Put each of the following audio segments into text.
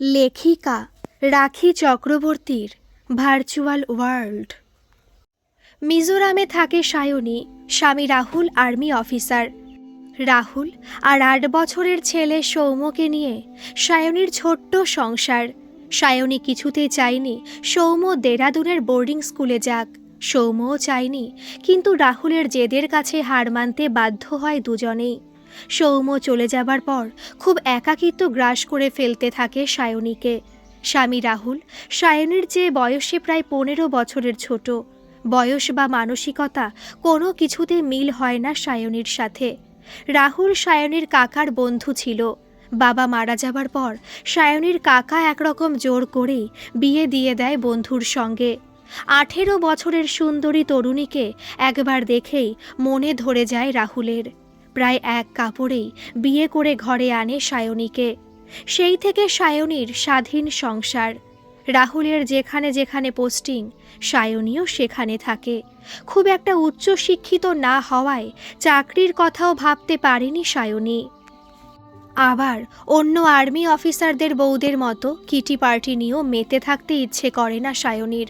লেখিকা রাখি চক্রবর্তীর ভার্চুয়াল ওয়ার্ল্ড। মিজোরামে থাকে সায়নী, স্বামী রাহুল আর্মি অফিসার। রাহুল আর আট বছরের ছেলে সৌম্যকে নিয়ে সায়নীর ছোট্ট সংসার। সায়নী কিছুতেই চায়নি সৌম্য দেরাদুনের বোর্ডিং স্কুলে যাক। সৌম্যও চায়নি, কিন্তু রাহুলের জেদের কাছে হার মানতে বাধ্য হয় দুজনেই। সৌম্য চলে যাবার পর খুব একাকিত্ব গ্রাস করে ফেলতে থাকে সায়নীকে। স্বামী রাহুল সায়নীর চেয়ে বয়সে প্রায় পনেরো বছরের ছোট। বয়স বা মানসিকতা কোনো কিছুতে মিল হয় না সায়নীর সাথে। রাহুল সায়নীর কাকার বন্ধু ছিল। বাবা মারা যাবার পর সায়নীর কাকা একরকম জোর করেই বিয়ে দিয়ে দেয় বন্ধুর সঙ্গে। আঠেরো বছরের সুন্দরী তরুণীকে একবার দেখেই মনে ধরে যায় রাহুলের। প্রায় এক কাপড়েই বিয়ে করে ঘরে আনে সায়নীকে। সেই থেকে সায়নীর স্বাধীন সংসার। রাহুলের যেখানে যেখানে পোস্টিং, সায়নীও সেখানে থাকে। খুব একটা উচ্চ শিক্ষিত না হওয়ায় চাকরির কথাও ভাবতে পারেনি সায়নী। আবার অন্য আর্মি অফিসারদের বউদের মতো কিটি পার্টি নিয়েও মেতে থাকতে ইচ্ছে করে না সায়নীর।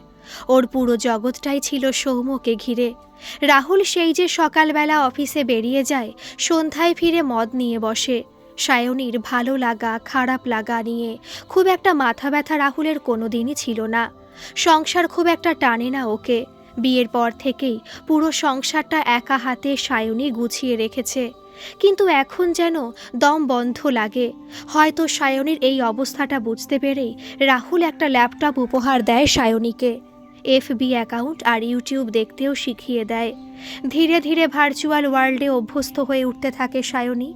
ওর পুরো জগৎটাই ছিল সৌম্যকে ঘিরে। রাহুল সেই যে সকালবেলা অফিসে বেরিয়ে যায়, সন্ধ্যায় ফিরে মদ নিয়ে বসে। সায়নীর ভালো লাগা, খারাপ লাগা নিয়ে খুব একটা মাথা ব্যথা রাহুলের কোনো দিনই ছিল না। সংসার খুব একটা টানে না ওকে। বিয়ের পর থেকেই পুরো সংসারটা একা হাতে সায়নী গুছিয়ে রেখেছে। কিন্তু এখন যেন দম বন্ধ লাগে। হয়তো সায়নীর এই অবস্থাটা বুঝতে পেরেই রাহুল একটা ল্যাপটপ উপহার দেয় সায়নীকে। এফবি অ্যাকাউন্ট আর ইউটিউব দেখতেও শিখিয়ে দেয়। ধীরে ধীরে ভার্চুয়াল ওয়ার্ল্ডে অভ্যস্ত হয়ে উঠতে থাকে সায়নী।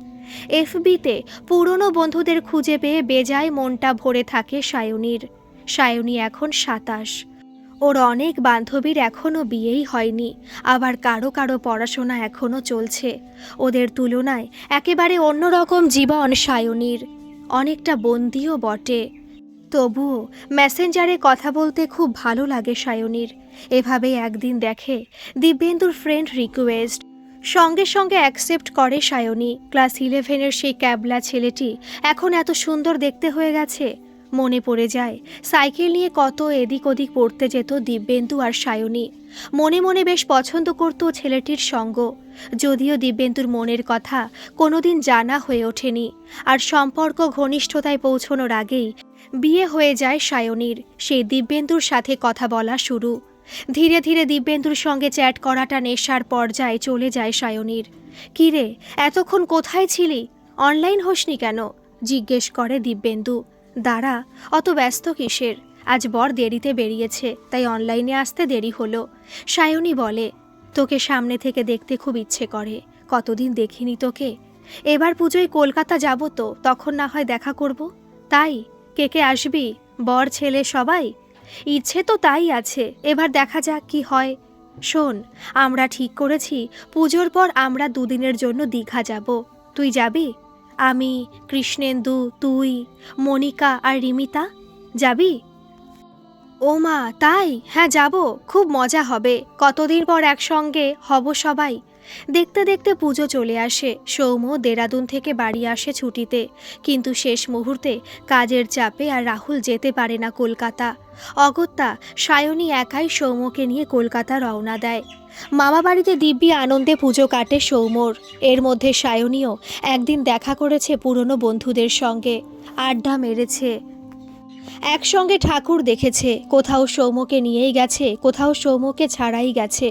এফবিতে পুরনো বন্ধুদের খুঁজে পেয়ে বেজায় মনটা ভরে থাকে সায়নীর। সায়নী এখন সাতাশ। ওর অনেক বান্ধবীর এখনও বিয়েই হয়নি। আবার কারও কারও পড়াশোনা এখনও চলছে। ওদের তুলনায় একেবারে অন্যরকম জীবন সায়নীর। অনেকটা বন্দিও বটে। তবুও মেসেঞ্জারে কথা বলতে খুব ভালো লাগে সায়নীর। এভাবে একদিন দেখে দিব্যেন্দুর ফ্রেন্ড রিকোয়েস্ট সঙ্গে সঙ্গে অ্যাকসেপ্ট করে সায়নী। ক্লাস ইলেভেনের সেই ক্যাবলা ছেলেটি এখন এত সুন্দর দেখতে হয়ে গেছে। মনে পড়ে যায়, সাইকেল নিয়ে কত এদিক ওদিক পড়তে যেত দিব্যেন্দু আর সায়নী। মনে মনে বেশ পছন্দ করত ছেলেটির সঙ্গ। যদিও দিব্যেন্দুর মনের কথা কোনোদিন জানা হয়ে ওঠেনি। আর সম্পর্ক ঘনিষ্ঠতায় পৌঁছনোর আগেই বিয়ে হয়ে যায় সায়নীর। সেই দিব্যেন্দুর সাথে কথা বলা শুরু। ধীরে ধীরে দিব্যেন্দুর সঙ্গে চ্যাট করাটা নেশার পর্যায়ে চলে যায় সায়নীর। কিরে এতক্ষণ কোথায় ছিলি? অনলাইন হোসনি কেন? জিজ্ঞেস করে দিব্যেন্দু। দাঁড়া, অত ব্যস্ত কিসের? আজ বর দেরিতে বেরিয়েছে, তাই অনলাইনে আসতে দেরি হলো। সায়নী বলে, তোকে সামনে থেকে দেখতে খুব ইচ্ছে করে, কতদিন দেখিনি তোকে। এবার পুজোয় কলকাতা যাব তো, তখন না হয় দেখা করব? তাই? কে কে আসবি? বর, ছেলে, সবাই? ইচ্ছে তো তাই আছে। এবার দেখা যাক কি হয়। শোন, আমরা ঠিক করেছি। পুজোর পর আমরা দুদিনের জন্য দীঘা যাব। তুই যাবি? আমি, কৃষ্ণেন্দু, তুই, মনিকা আর রিমিতা? যাবি? ও মা তাই? হ্যাঁ যাব। খুব মজা হবে। কতদিন পর একসঙ্গে হব সবাই। দেখতে দেখতে পুজো চলে আসে। সৌম্য দেরাদুন থেকে বাড়ি আসে ছুটিতে। কিন্তু শেষ মুহূর্তে কাজের চাপে আর রাহুল যেতে পারে না কলকাতা। অগত্যা, সায়নী একাই সৌম্যকে নিয়ে কলকাতা রওনা দেয়। মামা বাড়িতে দিব্যি আনন্দে পুজো কাটে সৌম্যর। এর মধ্যে সায়নীও একদিন দেখা করেছে পুরনো বন্ধুদের সঙ্গে। আড্ডা মেরেছে। একসঙ্গে ঠাকুর দেখেছে, কোথাও সৌম্যকে নিয়েই গেছে, কোথাও সৌম্যকে ছাড়াই গেছে।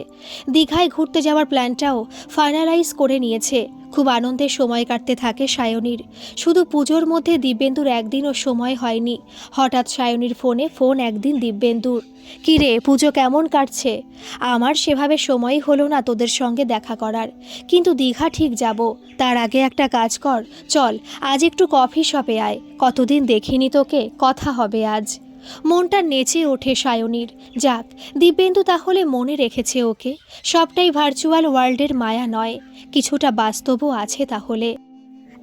দীঘায় ঘুরতে যাওয়ার প্ল্যানটাও ফাইনালাইজ করে নিয়েছে। খুব আনন্দে সময় কাটতে থাকে সায়নীর। শুধু পুজোর মধ্যে দিব্যেন্দুর একদিনও সময় হয়নি। হঠাৎ সায়নীর ফোনে ফোন একদিন দিব্যেন্দুর। কিরে, পুজো কেমন কাটছে? আমার সেভাবে সময়ই হলো না তোদের সঙ্গে দেখা করার। কিন্তু দীঘা ঠিক যাব। তার আগে একটা কাজ কর। চল, আজ একটু কফি শপে আয়। কতদিন দেখিনি তোকে, কথা হবে আজ। মনটা নেচে ওঠে সায়নীর। যাক, দিব্যেন্দু তাহলে মনে রেখেছে ওকে। সবটাই ভার্চুয়াল ওয়ার্ল্ডের মায়া নয়। কিছুটা বাস্তবও আছে তাহলে।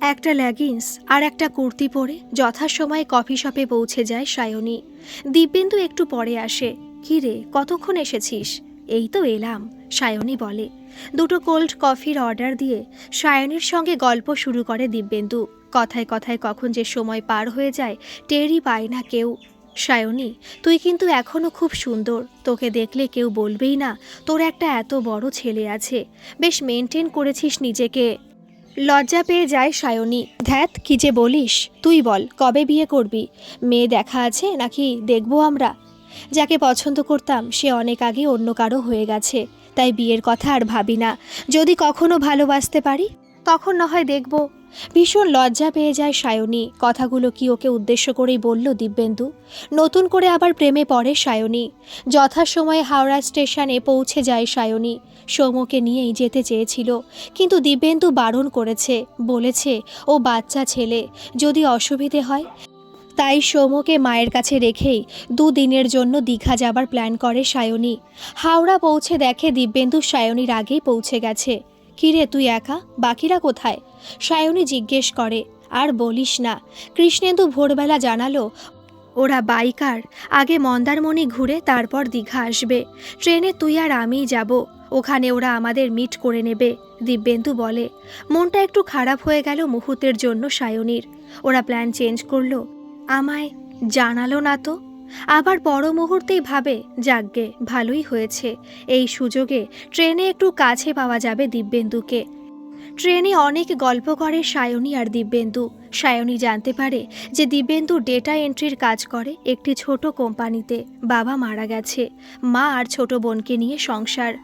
একটা লেগিংস আর একটা কুর্তি পরে যথাসময়ে কফি শপে পৌঁছে যায় সায়নী। দিব্যেন্দু একটু পরে আসে। কি রে কতক্ষণ এসেছিস? এই তো এলাম, সায়নী বলে। দুটো কোল্ড কফির অর্ডার দিয়ে সায়নীর সঙ্গে গল্প শুরু করে দিব্যেন্দু। কথায় কথায় কখন যে সময় পার হয়ে যায়, টেরই পায় না কেউ। সায়নী, তুই কিন্তু এখনও খুব সুন্দর। তোকে দেখলে কেউ বলবেই না, তোর একটা এত বড় ছেলে আছে। বেশ মেনটেন করেছিস নিজেকে। লজ্জা পেয়ে যায় সায়নী। ধ্যাত, কি যে বলিস? তুই বল, কবে বিয়ে করবি? মেয়ে দেখা আছে নাকি দেখব আমরা? যাকে পছন্দ করতাম, সে অনেক আগে অন্য কারও হয়ে গেছে। তাই বিয়ের কথা আর ভাবি না। যদি কখনো ভালোবাসতে পারি, তখন না হয় দেখব। ভীষণ লজ্জা পেয়ে যায় সায়নী। কথাগুলো কি ওকে উদ্দেশ্য করেই বলল দিব্যেন্দু? নতুন করে আবার প্রেমে পড়ে সায়নী। যথাসময়ে হাওড়া স্টেশনে পৌঁছে যায় সায়নী। সৌমকে নিয়েই যেতে চেয়েছিল। কিন্তু দিব্যেন্দু বারণ করেছে। বলেছে, ও বাচ্চা ছেলে, যদি অসুবিধে হয়? তাই সৌমকে মায়ের কাছে রেখেই দুদিনের জন্য দীঘা যাবার প্ল্যান করে সায়নী। হাওড়া পৌঁছে দেখে দিব্যেন্দু সায়নীর আগেই পৌঁছে গেছে। কিরে, তুই একা? বাকিরা কোথায়? সায়নী জিজ্ঞেস করে, আর বলিস না, কৃষ্ণেন্দু ভোরবেলা জানালো, ওরা বাইকার, আগে মন্দারমণি ঘুরে তারপর দীঘা আসবে। ট্রেনে তুই আর আমিই যাব, ওখানে ওরা আমাদের মিট করে নেবে, দিব্যেন্দু বলে। মনটা একটু খারাপ হয়ে গেল মুহূর্তের জন্য সায়নীর। ওরা প্ল্যান চেঞ্জ করল। আমায় জানালো না তো? আবার পর মুহূর্তেই ভাবে যাগ্গে ভালোই হয়েছে। এই সুযোগে ট্রেনে একটু কাছে পাওয়া যাবে দিব্যেন্দুকে। ট্রেনে অনেক গল্প করে সায়নী আর দিব্যেন্দু। সায়নী জানতে পারে যে দিব্যেন্দু ডেটা এন্ট্রির কাজ করে একটি ছোট কোম্পানিতে। বাবা মারা গেছে। মা আর ছোট বোনকে নিয়ে সংসার।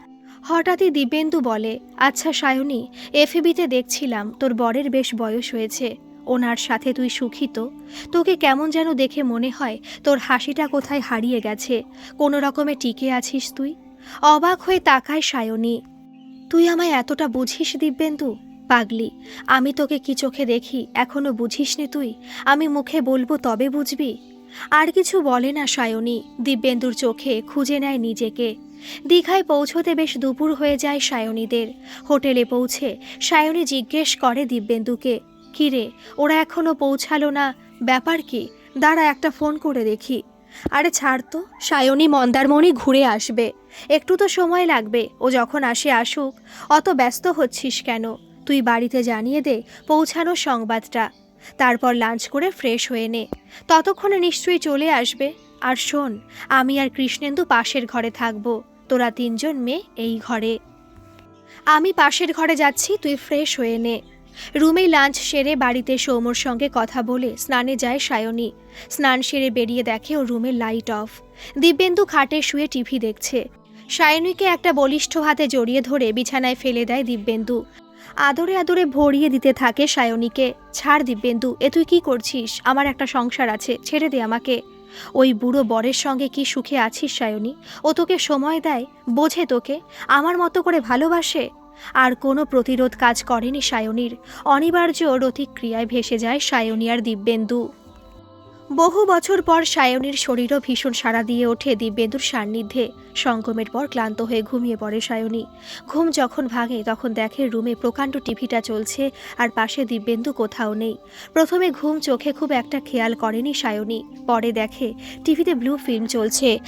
হঠাৎই দিব্যেন্দু বলে আচ্ছা সায়নী এফএবিতে দেখছিলাম, তোর বরের বেশ বয়স হয়েছে। ওনার সাথে তুই সুখী তো? তোকে কেমন যেন দেখে মনে হয়, তোর হাসিটা কোথায় হারিয়ে গেছে। কোনো রকমে টিকে আছিস তুই? অবাক হয়ে তাকায় সায়নী। তুই আমায় এতটা বুঝিস দিব্যেন্দু? পাগলি, আমি তোকে কি চোখে দেখি, এখনও বুঝিস নে তুই? আমি মুখে বলব তবে বুঝবি? আর কিছু বলে না সায়নী, দিব্যেন্দুর চোখে খুঁজে নেয় নিজেকে। দীঘায় পৌঁছতে বেশ দুপুর হয়ে যায় সায়নীদের। হোটেলে পৌঁছে সায়নী জিজ্ঞেস করে দিব্যেন্দুকে, কিরে, ওরা এখনও পৌঁছালো না? ব্যাপার কি? দাঁড়া, একটা ফোন করে দেখি। আরে ছাড় তো, সায়নী মন্দারমণি ঘুরে আসবে। একটু তো সময় লাগবে, ও যখন আসে আসুক, অত ব্যস্ত হচ্ছিস কেন? তুই বাড়িতে জানিয়ে দে পৌঁছানোর সংবাদটা। তারপর লাঞ্চ করে ফ্রেশ হয়ে নে। ততক্ষণে নিশ্চয়ই চলে আসবে। আর শোন, আমি আর কৃষ্ণেন্দু পাশের ঘরে থাকব। তোরা তিনজন মেয়ে এই ঘরে। আমি পাশের ঘরে যাচ্ছি, তুই ফ্রেশ হয়ে নে। রুমেই লাঞ্চ সেরে বাড়িতে সৌমর সঙ্গে কথা বলে স্নানে যায় সায়নী। স্নান সেরে বেরিয়ে দেখে ও রুমে লাইট অফ দিব্যেন্দু খাটে শুয়ে টিভি দেখছে। সায়নীকে একটা বলিষ্ঠ হাতে জড়িয়ে ধরে বিছানায় ফেলে দেয় দিব্যেন্দু। আদরে আদরে ভরিয়ে দিতে থাকে সায়নীকে। ছাড় দিব্যেন্দু, এ তুই কি করছিস? আমার একটা সংসার আছে, ছেড়ে দে আমাকে। ওই বুড়ো বরের সঙ্গে কি সুখে আছিস সায়নী? ও তোকে সময় দেয়? বোঝে তোকে? আমার মতো করে ভালোবাসে? আর কোনো প্রতিরোধ কাজ করেনি সায়নীর। অনিবার্য রতিক্রিয়ায় ভেসে যায় সায়নী আর দিব্যেন্দু। বহু বছর পর সায়নীর শরীরও ভীষণ সাড়া দিয়ে ওঠে দিব্যেন্দুর সান্নিধ্যে। সঙ্গমের পর ক্লান্ত হয়ে ঘুমিয়ে পড়ে সায়নী। ঘুম যখন ভাঙে, তখন দেখে রুমে প্রকাণ্ড টিভিটা চলছে আর পাশে দিব্যেন্দু কোথাও নেই। প্রথমে ঘুম চোখে খুব একটা খেয়াল করেনি সায়নী। পরে দেখে টিভিতে ব্লু ফিল্ম চলছে।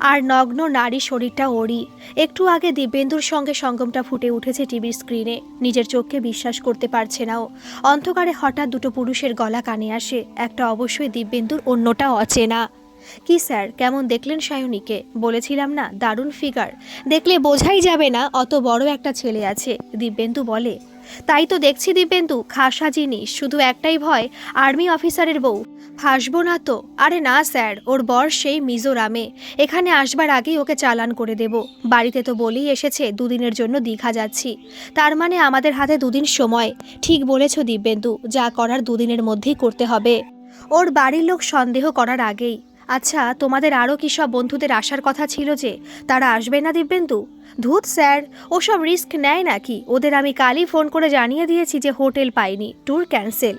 আর নগ্ন নারী শরীরটা ওড়ি একটু আগে দিব্যেন্দুর সঙ্গে সঙ্গমটা ফুটে উঠেছে টিভির স্ক্রিনে। নিজের চোখকে বিশ্বাস করতে পারছে না ও। অন্ধকারে হঠাৎ দুটো পুরুষের গলা কানে আসে। একটা অবশ্যই দিব্যেন্দুর, অন্যটা অচেনা। কি স্যার, কেমন দেখলেন সায়নীকে? বলেছিলাম না, দারুণ ফিগার দেখলে বোঝাই যাবে না, অত বড় একটা ছেলে আছে। দিব্যেন্দু বলে তাই তো দেখছি দিব্যেন্দু খাসা জিনিস, শুধু একটাই ভয়, আর্মি অফিসারের বউ। ফাঁসবো না তো? আরে না, স্যার, ওর বর সেই মিজোরামে। এখানে আসবার আগেই ওকে চালান করে দেব। বাড়িতে তো বলেই এসেছে, দুদিনের জন্য দীঘা যাচ্ছি। তার মানে আমাদের হাতে দুদিন সময়। ঠিক বলেছ দিব্যেন্দু যা করার দুদিনের মধ্যেই করতে হবে। ওর বাড়ির লোক সন্দেহ করার আগেই। আচ্ছা তোমাদের আরও কি সব বন্ধুদের আসার কথা ছিল যে? তারা আসবে না দিব্যেন্দু? ধুত স্যার, ওসব রিস্ক নেয় নাকি? ওদের আমি কালই ফোন করে জানিয়ে দিয়েছি যে হোটেল পাইনি, tour cancel.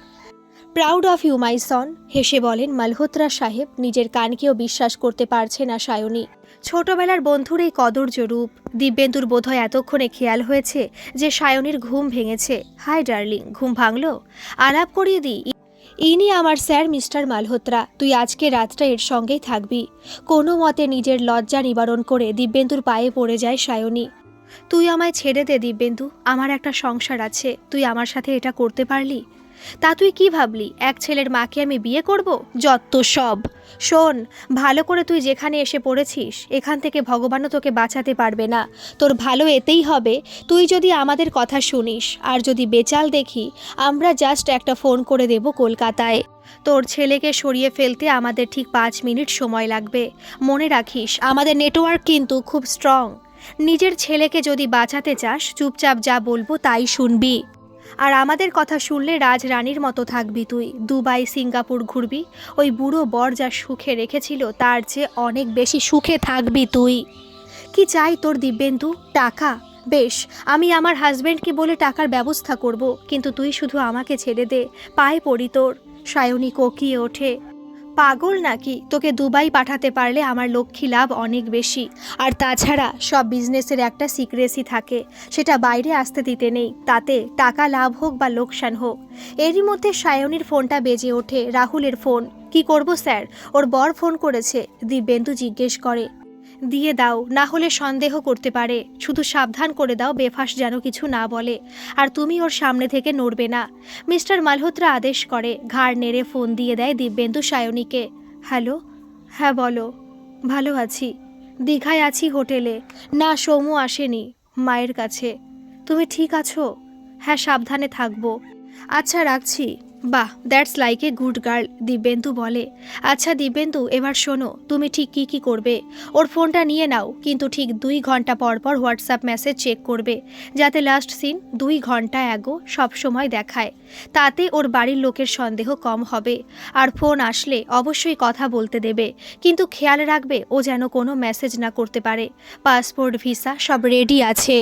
Proud of you, my son, হেসে বলেন মালহোত্রা সাহেব, নিজের কানকেও বিশ্বাস করতে পারছে না সায়নী। ছোটবেলার বন্ধুর এই কদর্য রূপ দিব্যেন্দুর বোধহয় এতক্ষণে খেয়াল হয়েছে যে সায়নীর ঘুম ভেঙেছে। হাই ডার্লিং, ঘুম ভাঙলো? আলাপ করিয়ে দিই। ইনি আমার স্যার মিস্টার মালহোত্রা। তুই আজকে রাতটা এর সঙ্গেই থাকবি। কোনো মতে নিজের লজ্জা নিবারণ করে দিব্যেন্দুর পায়ে পড়ে যায় সায়নী। তুই আমায় ছেড়ে দে দিব্যেন্দু, আমার একটা সংসার আছে। তুই আমার সাথে এটা করতে পারলি? তা তুই কি ভাবলি? এক ছেলের মাকে আমি বিয়ে করব? যত সব। শোন, ভালো করে তুই যেখানে এসে পড়েছিস, এখান থেকে ভগবানও তোকে বাঁচাতে পারবে না। তোর ভালো এতেই হবে। তুই যদি আমাদের কথা শুনিস, আর যদি বেচাল দেখি, আমরা জাস্ট একটা ফোন করে দেব কলকাতায়। তোর ছেলেকে সরিয়ে ফেলতে আমাদের ঠিক পাঁচ মিনিট সময় লাগবে। মনে রাখিস, আমাদের নেটওয়ার্ক কিন্তু খুব স্ট্রং নিজের ছেলেকে যদি বাঁচাতে চাস, চুপচাপ যা বলব তাই শুনবি। আর আমাদের কথা শুনলে রাজ রানীর মতো থাকবি তুই। দুবাই, সিঙ্গাপুর ঘুরবি। ওই বুড়ো বর যা সুখে রেখেছিল, তার চেয়ে অনেক বেশি সুখে থাকবি তুই। কি চাই তোর দিব্যেন্দু? টাকা? বেশ, আমি আমার হাজব্যান্ডকে বলে টাকার ব্যবস্থা করব, কিন্তু তুই শুধু আমাকে ছেড়ে দে, পায়ে পড়ি তোর। সায়নী কোকিয়ে ওঠে। পাগল নাকি? তোকে দুবাই পাঠাতে পারলে আমার লক্ষ্মী লাভ অনেক বেশি। আর তাছাড়া সব বিজনেসের একটা সিক্রেসি থাকে, সেটা বাইরে আসতে দিতে নেই। তাতে টাকা লাভ হোক বা লোকসান হোক। এরই মধ্যে সায়নীর ফোনটা বেজে ওঠে রাহুলের ফোন। কি করব স্যার? ওর বর ফোন করেছে। দিব্যেন্দু জিজ্ঞেস করে। দিয়ে দাও, না হলে সন্দেহ করতে পারে। শুধু সাবধান করে দাও, বেফাস যেন কিছু না বলে। আর তুমি ওর সামনে থেকে নড়বে না। মিস্টার মালহোত্রা আদেশ করে, ঘাড় নেড়ে ফোন দিয়ে দেয় দিব্যেন্দু সায়নীকে। হ্যালো? হ্যাঁ বলো। ভালো আছি। দীঘায় আছি হোটেলে। না, সৌমু আসেনি, মায়ের কাছে। তুমি ঠিক আছো? হ্যাঁ সাবধানে থাকব। আচ্ছা রাখছি। বাহ that's like a good girl Dibyendu বলে। আচ্ছা দিব্যেন্দু, এবার শোনো, তুমি ঠিক কি কি করবে? ওর ফোনটা নিয়ে নাও, কিন্তু ঠিক দুই ঘণ্টা পর পর হোয়াটসঅ্যাপ মেসেজ চেক করবে। যাতে লাস্ট সিন দুই ঘণ্টা অ্যাগো সবসময় দেখায়। তাতে ওর বাড়ির লোকের সন্দেহ কম হবে। আর ফোন আসলে অবশ্যই কথা বলতে দেবে। কিন্তু খেয়াল রাখবে, ও যেন কোনো মেসেজ না করতে পারে। পাসপোর্ট ভিসা সব রেডি আছে।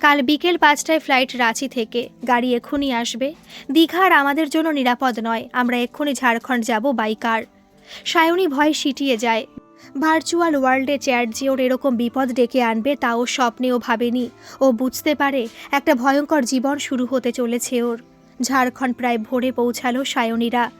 কাল বিকেল পাঁচটায় ফ্লাইট রাঁচি থেকে। গাড়ি এক্ষুনি আসবে। দীঘার আমাদের জন্য নিরাপদ নয়। আমরা এক্ষুনি ঝাড়খণ্ড যাব বাইকার সায়নী ভয় সিটিয়ে যায়। ভার্চুয়াল ওয়ার্ল্ডে চ্যাট যে ওর এরকম বিপদ ডেকে আনবে, তা ও স্বপ্নেও ভাবেনি। ও বুঝতে পারে একটা ভয়ঙ্কর জীবন শুরু হতে চলেছে ওর। ঝাড়খণ্ড প্রায় ভোরে পৌঁছালো সায়নীরা।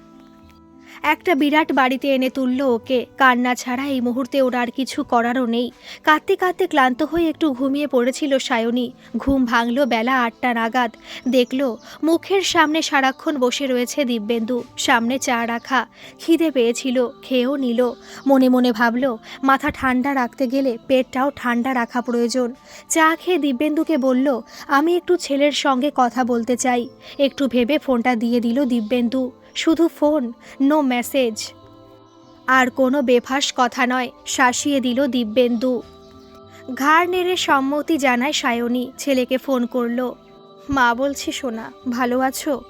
একটা বিরাট বাড়িতে এনে তুললো ওকে। কান্না ছাড়া এই মুহূর্তে ওর আর কিছু করারও নেই। কাঁদতে কাঁদতে ক্লান্ত হয়ে একটু ঘুমিয়ে পড়েছিল সায়নী। ঘুম ভাঙলো বেলা আটটা নাগাদ। দেখল, মুখের সামনে সারাক্ষণ বসে রয়েছে দিব্যেন্দু। সামনে চা রাখা। খিদে পেয়েছিল, খেয়েও নিল। মনে মনে ভাবলো, মাথা ঠান্ডা রাখতে গেলে পেটটাও ঠান্ডা রাখা প্রয়োজন। চা খেয়ে দিব্যেন্দুকে বলল, আমি একটু ছেলের সঙ্গে কথা বলতে চাই। একটু ভেবে ফোনটা দিয়ে দিল দিব্যেন্দু। শুধু ফোন নো মেসেজ আর কোনো বেফাস কথা নয়, শাসিয়ে দিল দিব্যেন্দু। ঘাড় নেড়ে সম্মতি জানায় সায়নী, ছেলেকে ফোন করল। মা বলছি শোনা ভালো আছো?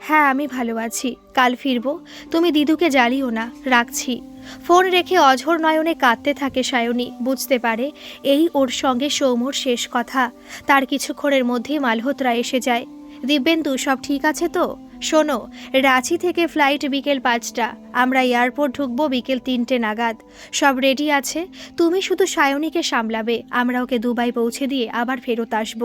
হ্যাঁ আমি ভালো আছি। কাল ফিরবো? তুমি দিদুকে জ্বালিও না, রাখছি। ফোন রেখে অঝোর নয়নে কাঁদতে থাকে সায়নী, বুঝতে পারে এই ওর সঙ্গে সৌমর শেষ কথা। তার কিছুক্ষণের মধ্যেই মালহোত্রা এসে যায়। দিব্যেন্দু, সব ঠিক আছে তো? শোনো, রাঁচি থেকে ফ্লাইট বিকেল পাঁচটা, আমরা এয়ারপোর্ট ঢুকবো বিকেল তিনটে নাগাদ। সব রেডি আছে? তুমি শুধু সায়নীকে সামলাবে, আমরা ওকে দুবাই পৌঁছে দিয়ে আবার ফেরত আসব।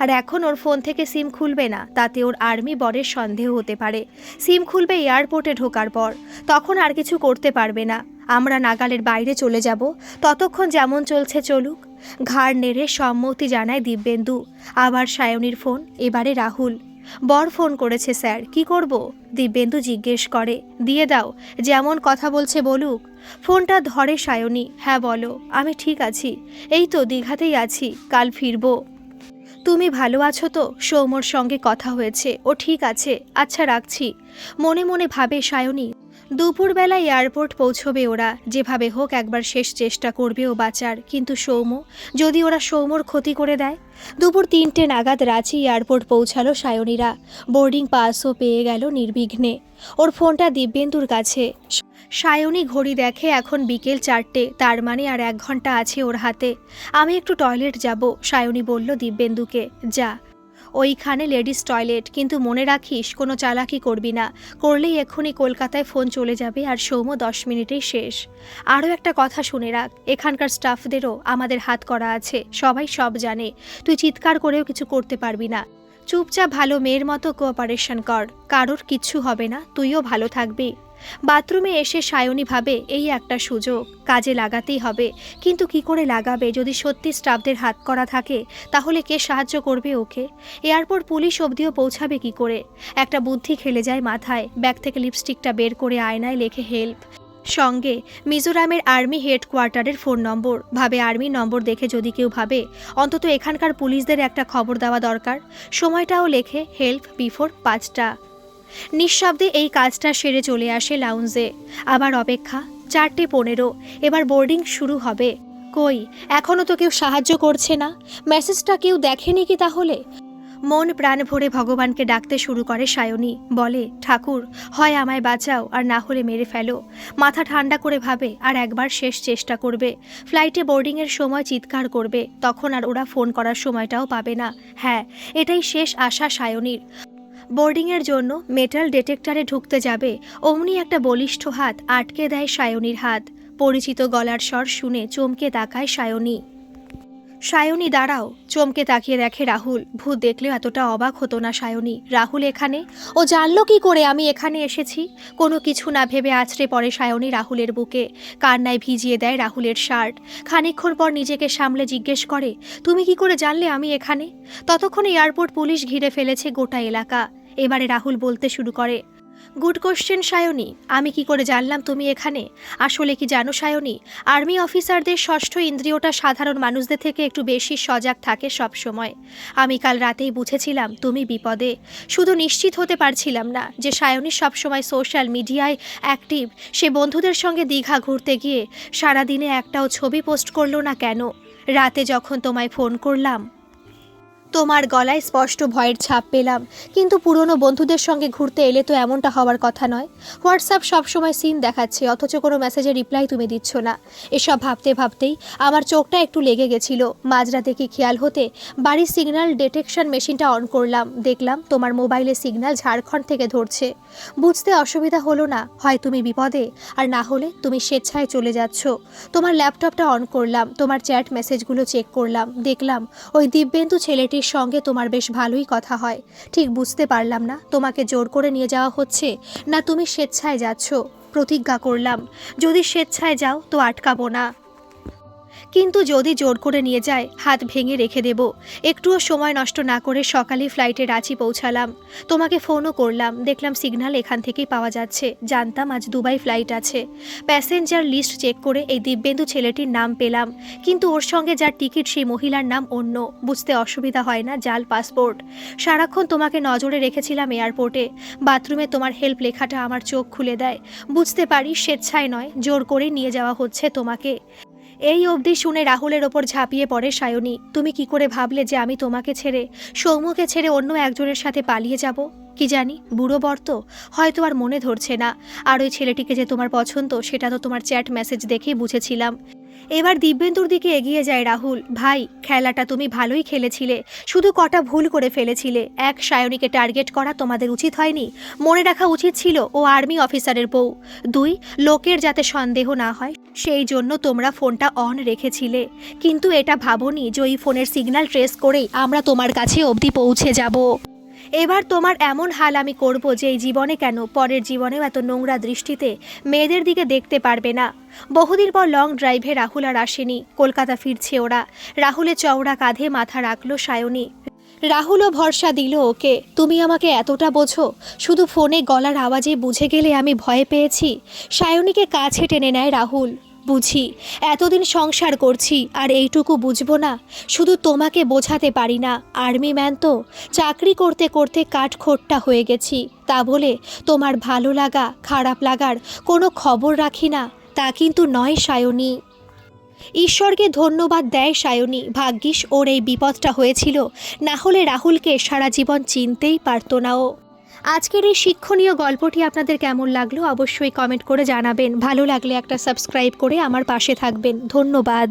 আর এখন ওর ফোন থেকে সিম খুলবে না, তাতে ওর আর্মি বরের সন্দেহ হতে পারে। সিম খুলবে এয়ারপোর্টে ঢোকার পর, তখন আর কিছু করতে পারবে না। আমরা নাগালের বাইরে চলে যাব, ততক্ষণ যেমন চলছে চলুক। ঘাড় নেড়ে সম্মতি জানায় দিব্যেন্দু। আবার সায়নীর ফোন, এবারে রাহুল। বর ফোন করেছে, স্যার। কি করব? দিব্যেন্দু জিজ্ঞেস করে, দিয়ে দাও, যেমন কথা বলছে বলুক। ফোনটা ধরে সায়নি হ্যাঁ বলো, আমি ঠিক আছি। এই তো, দীঘাতেই আছি, কাল ফিরবো। তুমি ভালো আছো তো? সৌমর সঙ্গে কথা হয়েছে, ও ঠিক আছে আচ্ছা রাখছি। মনে মনে ভাবে সায়নী দুপুরবেলা এয়ারপোর্ট পৌঁছবে ওরা। যেভাবে হোক একবার শেষ চেষ্টা করবে ও বাঁচার। কিন্তু সৌম যদি ওরা সৌমর ক্ষতি করে দেয়? দুপুর তিনটে নাগাদ রাঁচি এয়ারপোর্ট পৌঁছালো সায়নীরা। বোর্ডিং পাসও পেয়ে গেল নির্বিঘ্নে। ওর ফোনটা দিব্যেন্দুর কাছে। সায়নী ঘড়ি দেখে এখন বিকেল চারটে। তার মানে আর এক ঘণ্টা আছে ওর হাতে। আমি একটু টয়লেট যাব, সায়নী বলল দিব্যেন্দুকে। যা। ওইখানে লেডিস টয়লেট, কিন্তু মনে রাখিস কোনো চালাকি করবি না। করলেই এক্ষুনি কলকাতায় ফোন চলে যাবে আর সৌম দশ মিনিটেই শেষ। আরও একটা কথা শুনে রাখ, এখানকার স্টাফদেরও আমাদের হাত করা আছে, সবাই সব জানে, তুই চিৎকার করেও কিছু করতে পারবি না। চুপচাপ ভালো মেয়ের মতো কোঅপারেশন কর, কারোর কিচ্ছু হবে না, তুইও ভালো থাকবি। বাথরুমে এসে সায়নী ভাবে, এই একটা সুযোগ, কাজে লাগাতেই হবে। কিন্তু কি করে লাগাবে? যদি সত্যি স্টাফদের হাত করা থাকে, তাহলে কে সাহায্য করবে ওকে? এয়ারপোর্ট পুলিশ অবধিও পৌঁছাবে কি করে? একটা বুদ্ধি খেলে যায় মাথায়, ব্যাগ থেকে লিপস্টিকটা বের করে আয়নায় লেখে হেল্প। সঙ্গে, মিজোরামের আর্মি হেডকোয়ার্টারের ফোন নম্বর। ভাবে আর্মি নম্বর দেখে যদি কেউ ভাবে, অন্তত এখানকার পুলিশদের একটা খবর দেওয়া দরকার। সময়টাও লেখে, হেল্প বিফোর পাঁচটা। নিঃশব্দে এই কাজটা সেরে চলে আসে লাউঞ্জে আবার অপেক্ষা, চারটে পনেরো, এবার বোর্ডিং শুরু হবে। কই এখনও তো কেউ সাহায্য করছে না? মেসেজটা কেউ দেখেনি কি তাহলে? মন প্রাণ ভরে ভগবানকে ডাকতে শুরু করে সায়নী। বলে, ঠাকুর, হয় আমায় বাঁচাও আর না হলে মেরে ফেলো। মাথা ঠান্ডা করে ভাবে আর একবার শেষ চেষ্টা করবে। ফ্লাইটে বোর্ডিংয়ের সময় চিৎকার করবে। তখন আর ওরা ফোন করার সময়টাও পাবে না। হ্যাঁ এটাই শেষ আশা সায়নীর। বোর্ডিংয়ের জন্য মেটাল ডিটেক্টরে ঢুকতে যাবে, অমনি একটা বলিষ্ঠ হাত আটকে দেয় সায়নির হাত। পরিচিত গলার স্বর শুনে চমকে তাকায় সায়নী। সায়নী, দাঁড়াও। চমকে তাকিয়ে দেখে রাহুল। ভূত দেখলেও এতটা অবাক হতো না সায়নী। রাহুল এখানে? ও জানলো কি করে আমি এখানে এসেছি। কোনো কিছু না ভেবে আছড়ে পড়ে সায়নী রাহুলের বুকে। কান্নায় ভিজিয়ে দেয় রাহুলের শার্ট। খানিকক্ষণ পর নিজেকে সামলে জিজ্ঞেস করে, তুমি কি করে জানলে আমি এখানে? ততক্ষণে এয়ারপোর্ট পুলিশ ঘিরে ফেলেছে গোটা এলাকা। এবারে রাহুল বলতে শুরু করে গুড কোশ্চেন সায়নী। আমি কি করে জানলাম তুমি এখানে? আসলে কি জানো সায়নী, আর্মি অফিসারদের ষষ্ঠ ইন্দ্রিয়টা সাধারণ মানুষদের থেকে একটু বেশি সজাগ থাকে সব সময় আমি কাল রাতেই বুঝেছিলাম তুমি বিপদে। শুধু নিশ্চিত হতে পারছিলাম না যে সায়নী সবসময় সোশ্যাল মিডিয়ায় অ্যাক্টিভ সে বন্ধুদের সঙ্গে দীঘা ঘুরতে গিয়ে সারাদিনে একটাও ছবি পোস্ট করল না কেন? রাতে যখন তোমায় ফোন করলাম তোমার গলায় স্পষ্ট ভয়ের ছাপ পেলাম। কিন্তু পুরনো বন্ধুদের সঙ্গে ঘুরতে এলে তো এমনটা হওয়ার কথা নয়। হোয়াটসঅ্যাপ সবসময় সিন দেখাচ্ছে, অথচ কোনো মেসেজের রিপ্লাই তুমি দিচ্ছ না। এসব ভাবতে ভাবতেই আমার চোখটা একটু লেগে গেছিল। মাঝরাতে কি খেয়াল হতে বাড়ির সিগন্যাল ডিটেকশন মেশিনটা অন করলাম। দেখলাম তোমার মোবাইলে সিগন্যাল ঝাড়খণ্ড থেকে ধরছে। বুঝতে অসুবিধা হলো না, হয় তুমি বিপদে? আর না হলে তুমি স্বেচ্ছায় চলে যাচ্ছ। তোমার ল্যাপটপটা অন করলাম, তোমার চ্যাট মেসেজগুলো চেক করলাম। দেখলাম ওই দিব্যেন্দু ছেলেটির সঙ্গে তোমার বেশ ভালোই কথা হয়। ঠিক বুঝতে পারলাম না, তোমাকে জোর করে নিয়ে যাওয়া হচ্ছে না তুমি স্বেচ্ছায় যাচ্ছ। প্রতিজ্ঞা করলাম, যদি স্বেচ্ছায় যাও তো আটকাবো না। কিন্তু যদি জোর করে নিয়ে যায়, হাত ভেঙে রেখে দেব। একটুও সময় নষ্ট না করে সকালে ফ্লাইটে রাঁচি পৌঁছালাম। তোমাকে ফোনও করলাম, দেখলাম সিগন্যাল এখান থেকেই পাওয়া যাচ্ছে। জানতাম আজ দুবাই ফ্লাইট আছে। প্যাসেঞ্জার লিস্ট চেক করে এই দিব্যেন্দু ছেলেটির নাম পেলাম। কিন্তু ওর সঙ্গে যার টিকিট সেই মহিলার নাম অন্য। বুঝতে অসুবিধা হয় না, জাল পাসপোর্ট। সারাক্ষণ তোমাকে নজরে রেখেছিলাম এয়ারপোর্টে। বাথরুমে তোমার হেল্প লেখাটা আমার চোখ খুলে দেয়। বুঝতে পারি, স্বেচ্ছায় নয়, জোর করে নিয়ে যাওয়া হচ্ছে তোমাকে। এই অবধি শুনে রাহুলের ওপর ঝাঁপিয়ে পড়ে সায়নী। তুমি কি করে ভাবলে যে আমি তোমাকে ছেড়ে সৌম্যকে ছেড়ে অন্য একজনের সাথে পালিয়ে যাব? কি জানি, বুড়ো বর্ত হয়তো আর মনে ধরছে না। আর ওই ছেলেটিকে যে তোমার পছন্দ, সেটা তো তোমার চ্যাট মেসেজ দেখেই বুঝেছিলাম। এবার দিব্যেন্দুর দিকে এগিয়ে যায় রাহুল। ভাই, খেলাটা তুমি ভালোই খেলেছিলে। শুধু কটা ভুল করে ফেলেছিলে। এক সায়নীকে টার্গেট করা তোমাদের উচিত হয়নি। মনে রাখা উচিত ছিল ও আর্মি অফিসারের বউ। দুই, লোকের যাতে সন্দেহ না হয়, সেই জন্য তোমরা ফোনটা অন রেখেছিলে। কিন্তু এটা ভাবোনি যে ওই ফোনের সিগন্যাল ট্রেস করেই আমরা তোমার কাছে অবধি পৌঁছে যাব। এবার তোমার এমন হাল আমি করব যে এই জীবনে কেন, পরের জীবনেও এত নোংরা দৃষ্টিতে মেয়েদের দিকে দেখতে পারবে না। বহুদিন পর লং ড্রাইভে রাহুল আর আসেনি, কলকাতা ফিরছে ওরা। রাহুলের চওড়া কাঁধে মাথা রাখল সায়নী। রাহুলও ভরসা দিল ওকে, তুমি আমাকে এতটা বোঝো? শুধু ফোনে গলার আওয়াজে বুঝে গেলে আমি ভয় পেয়েছি? সায়নীকে কাছে টেনে নেয় রাহুল। বুঝি। এতদিন সংসার করছি, আর এইটুকু বুঝব না। শুধু তোমাকে বোঝাতে পারি না। আর্মি ম্যান তো, চাকরি করতে করতে কাঠখোট্টা হয়ে গেছি। তা বলে তোমার ভালো লাগা, খারাপ লাগার কোনো খবর রাখি না। তা কিন্তু নয় সায়নী। ঈশ্বরকে ধন্যবাদ দেয় সায়নী। ভাগ্যিস ওর এই বিপদটা হয়েছিল। না হলে রাহুলকে সারা জীবন চিনতেই পারতো না ও। আজকের এই শিক্ষণীয় গল্পটি আপনাদের কেমন লাগল অবশ্যই কমেন্ট করে জানাবেন। ভালো লাগলে একটা সাবস্ক্রাইব করে আমার পাশে থাকবেন। ধন্যবাদ।